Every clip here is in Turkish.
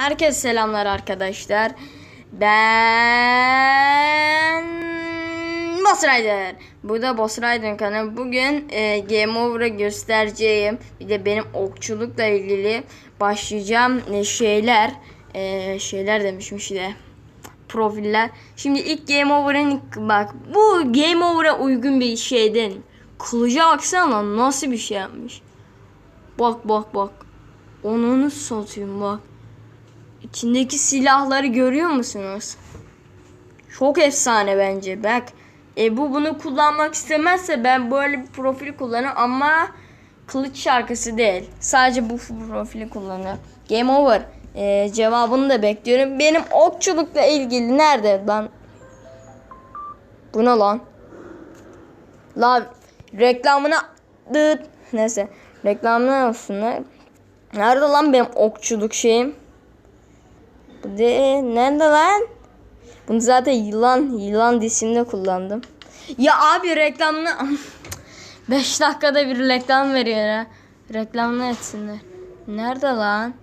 Herkese selamlar arkadaşlar. Ben Boss Rider. Bu da Boss Rider'ın kanalı. Bugün e, Game Over'ı göstereceğim. Bir de benim okçulukla ilgili başlayacağım e, şeyler. E, şeyler demişim işte. Profiller. Şimdi ilk Game Over'ın bak bu Game Over'a uygun bir şeyden. Kılıca baksana nasıl bir şey yapmış. Bak bak bak. Onu satayım bak. İçindeki silahları görüyor musunuz? Çok efsane bence. Bak e, bu bunu kullanmak istemezse ben böyle bir profil kullanırım ama kılıç şarkısı değil. Sadece bu profili kullanır. Game over. E, cevabını da bekliyorum. Benim okçulukla ilgili nerede lan? Bu ne lan? La reklamına dıt. Neyse reklamına olsunlar. Nerede lan benim okçuluk şeyim? Bu de nerede lan? Bunu zaten yılan yılan dizisinde kullandım. Ya abi reklamını 5 dakikada bir reklam veriyor ya. Reklamını etsinler. Nerede lan?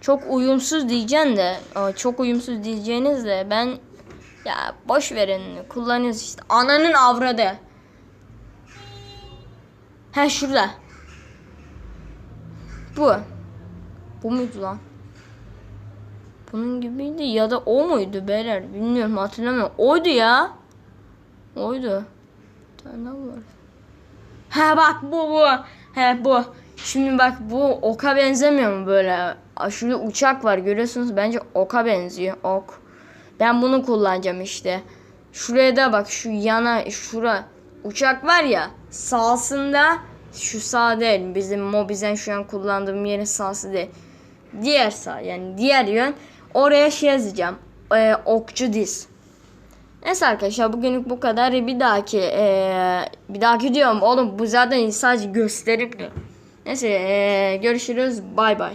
Çok uyumsuz diyeceksin de. Çok uyumsuz diyeceğiniz de ben ya boş verin kullanıyoruz işte. Ananın avradı. Ha şurada. Bu. Bu muydu lan? Bunun gibiydi ya da o muydu beyler bilmiyorum hatırlamıyorum. Oydu ya. Oydu. Bir tane var. Ha bak bu bu. He bu. Şimdi bak bu oka benzemiyor mu böyle? Şurada uçak var görüyorsunuz bence oka benziyor ok. Ben bunu kullanacağım işte. Şuraya da bak şu yana şura uçak var ya sağsında şu sağ değil bizim Mobizen şu an kullandığım yerin sağsı değil. Diğer sağ yani diğer yön oraya şey yazacağım. Ee, okçu diz. Neyse arkadaşlar bugünlük bu kadar. Bir dahaki ee, bir dahaki diyorum oğlum bu zaten sadece gösterip Neyse ee, görüşürüz. Bay bay.